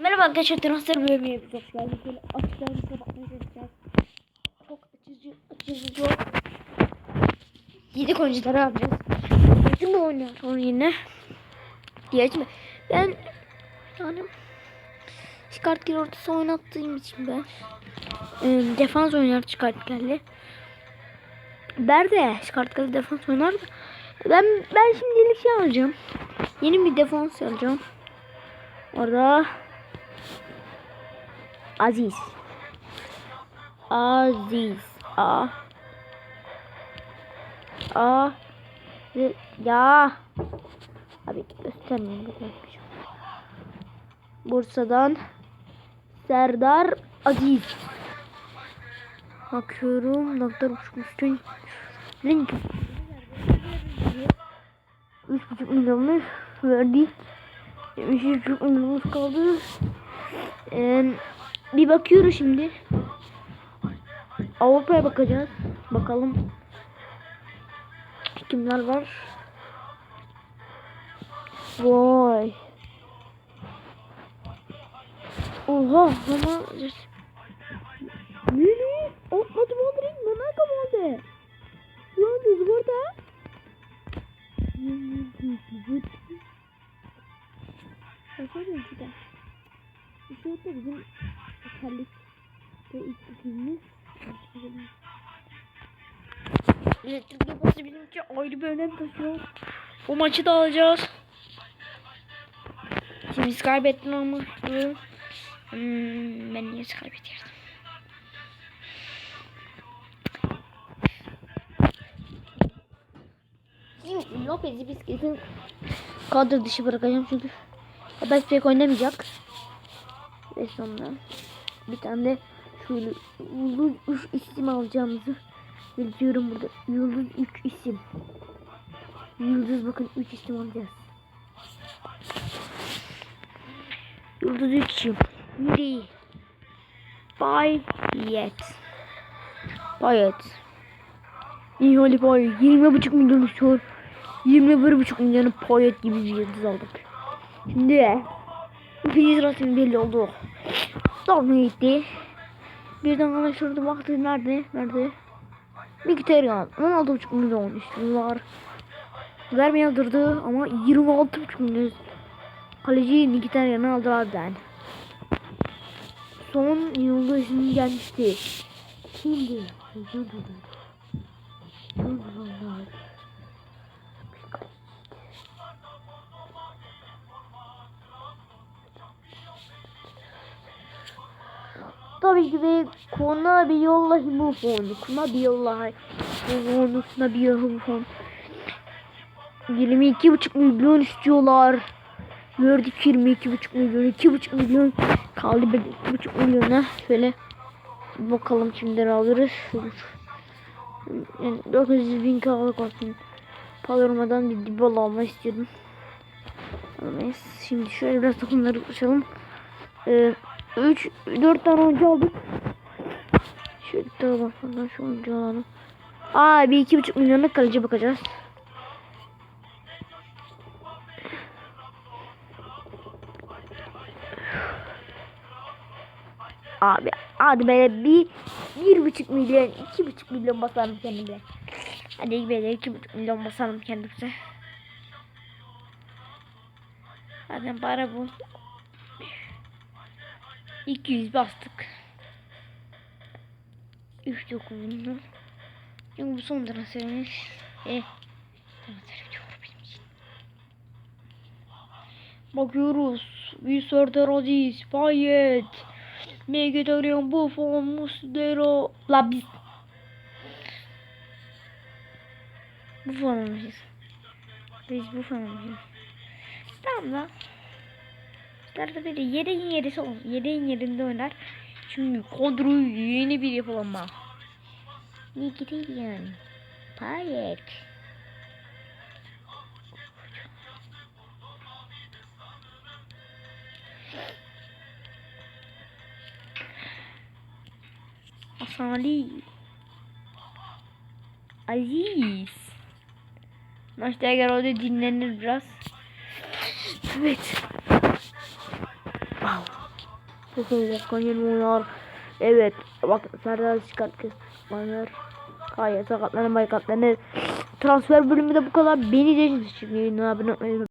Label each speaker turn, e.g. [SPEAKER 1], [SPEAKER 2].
[SPEAKER 1] Merhaba arkadaşlar transfer bölümü yapacağız. Geldik böyle açıklarını kapatmaya çalışacağız. Çok açıcı, açıcı çok. Yedik oyuncuları yapacağız. Yedim mi oynuyor sonra yine? Diyeç mi? Ben yani Çıkart ortası oynattığım için ben e, defans oynar çıkart geldi. Berde çıkart geldi defans oynar da ben ben şimdilik şey alacağım. Yeni bir defans alacağım. Orada Aziz. Aziz. A. A. Ya. Abi göstermeyeceğim. Bursa'dan Serdar Aziz. Bakıyorum. Doktor uçmuştun. Link. 3,5 milyonmuş verdi. 73 milyonumuz kaldı. Ee, bir bakıyoruz şimdi. Avrupa'ya bakacağız. Bakalım. Kimler var? Vay. Oha ama Nini? Atmadı Madrid Monaco oldu. Yalnız burada. Bakalım bir de. Şurada bizim terlik ve bugünümüz. Elektrik yapısı bizim için ayrı bir önem taşıyor. Bu maçı da alacağız. Şimdi biz kaybettin ama. Hmm, ben niye kaybediyorum? Şimdi Lopez'i biz kesin kadro dışı bırakacağım çünkü Abbas pek oynamayacak. Ve sonra bir tane de şöyle yıldız 3 isim alacağımızı belirtiyorum burada. Yıldız 3 isim. Yıldız bakın 3 isim alacağız. Yıldız 3 isim. Biri. Bayet. Bayet. İhali Bayet. 20,5 milyon istiyor. 21,5 milyonu Payet gibi bir yıldız aldık. Şimdi ikinci sırasının belli oldu. Sonra gitti. Birden anlaşıldı baktı nerede? Nerede? Mkhitaryan 16,5 milyon istiyorlar. Verme yaldırdı ama 26,5 milyon. Kaleci Mkhitaryan'ı aldılar ben. Son yılda şimdi gelmişti. Kimdi? Yıldırlar. Tabii ki de kona bir yollahi bu fonu. Kuna bir yollahi bu fonu. Kuna bir yollahi bu fonu. 22,5 milyon istiyorlar. Verdik 22,5 milyon. 2,5 milyon kaldı. 2,5 milyona şöyle bakalım kimleri alırız. Yani 900 bin kağıt olsun. Palermo'dan bir Dybala almak istiyorum. Şimdi şöyle biraz takımları açalım. Ee, 3 4 tane oyuncu aldık. Şöyle tarafından şu oyuncu alalım. Aa bir iki buçuk milyonluk kaleci bakacağız. Abi hadi böyle bir bir buçuk milyon iki buçuk milyon basalım kendimize. Hadi böyle iki buçuk milyon basalım kendimize. Zaten para bu. 200 bastık. 3 dokundu. Çünkü bu son transferimiz. E. Bakıyoruz. Serdar Aziz, Payet, Mkhitaryan, Buffon, Muslera. La biz. Buffon olmuşuz. Biz Buffon olmuşuz. Tamam lan. Arada böyle yerin yerisi olsun. Yerin yerinde oynar. Çünkü kadroyu yeni bir yapılama. Ne gidiyor? Payet. Hasan Ali. Aziz. Maçta gel orada dinlenir biraz. Evet. Oynar. Evet. Bak Serdar çıkarttık. Oynar. Hayır sakatlanır sakatlanır. Transfer bölümü de bu kadar. Beni de şimdi abone olmayı